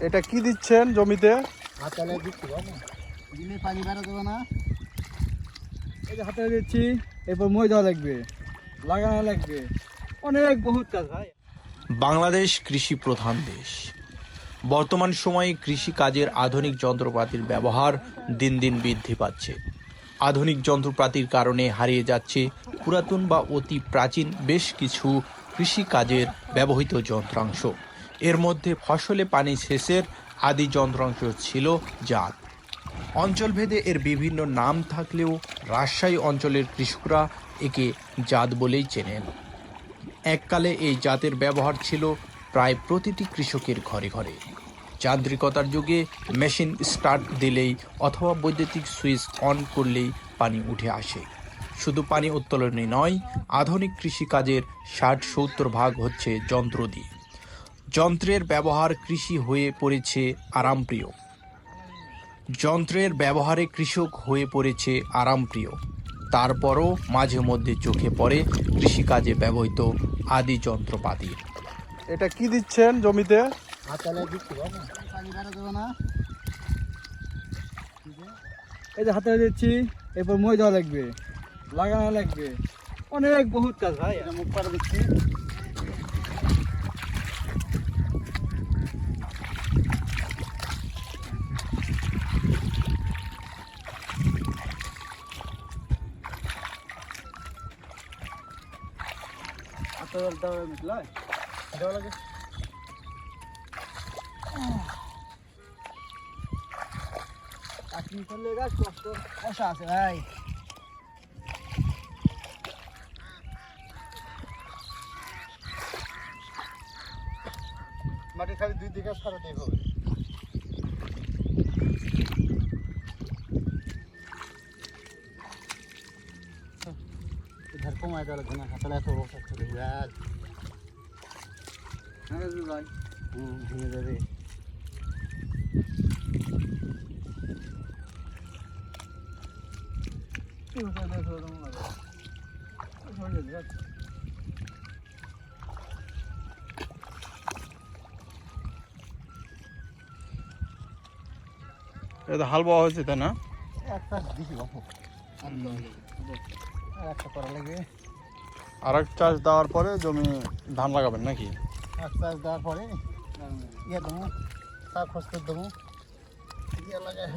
এটা কি দিচ্ছেন জমিতে? হাতালে দিচ্ছি বাবু। পানি দেবে না। এই যে হাতে দিচ্ছি এরপর মই দেওয়া লাগবে লাগানো লাগবে। অনেক বহুত কাজ ভাই। বাংলাদেশ কৃষি প্রধান দেশ। বর্তমান সময়ে কৃষি কাজের আধুনিক যন্ত্রপাতির ব্যবহার দিন দিন বৃদ্ধি পাচ্ছে। আধুনিক যন্ত্রপাতির কারণে হারিয়ে যাচ্ছে পুরাতন বা অতি প্রাচীন বেশ কিছু কৃষি কাজের ব্যবহৃত যন্ত্রাংশ। এর মধ্যে ফসলে পানি সেচের আদি যন্ত্রাংশ ছিল জাত। অঞ্চলভেদে এর বিভিন্ন নাম থাকলেও রাজশাহী অঞ্চলের কৃষকরা একে জাত বলেই চেনেন। এককালে এই জাতের ব্যবহার ছিল প্রায় প্রতিটি কৃষকের ঘরে ঘরে। যান্ত্রিকতার যুগে মেশিন স্টার্ট দিলেই অথবা বৈদ্যুতিক সুইচ অন করলেই পানি উঠে আসে। শুধু পানি উত্তোলনে নয়, আধুনিক কৃষিকাজের ষাট সত্তর ভাগ হচ্ছে যন্ত্র দিয়ে যন্ত্রের ব্যবহার কৃষি হয়ে পড়েছে আরামপ্রিয়। যন্ত্রের ব্যবহারে কৃষক হয়ে পড়েছে আরামপ্রিয়। তারপরও মাঝে মধ্যে চোখে পড়ে কৃষিকাজে ব্যবহৃত আদি যন্ত্রপাতি। এটা কি দিচ্ছেন জমিতে? এই যে হাতে দিচ্ছি এরপর মই দেওয়া লাগবে লাগানো লাগবে। অনেক বহুত কাজ ভাই। মুখ পাড়া দিচ্ছি। আছে ভাই। মাটি খালি দুই দিকে সারা দিয়ে হবে। ধার কমায় দেওয়া লাগবে না হাতালে এত বসা চলে যাক হ্যাঁ ভেঙে যাবে। এটা হাল বাওয়া হয়েছে তাই না? একটা দিছি একটা করা লাগবে আর এক চাষ দেওয়ার পরে জমি ধান লাগাবেন নাকি? এক চাষ দেওয়ার পরে ইয়ে দেবো তার খোঁজ করে দেবো। ইয়ে লাগাই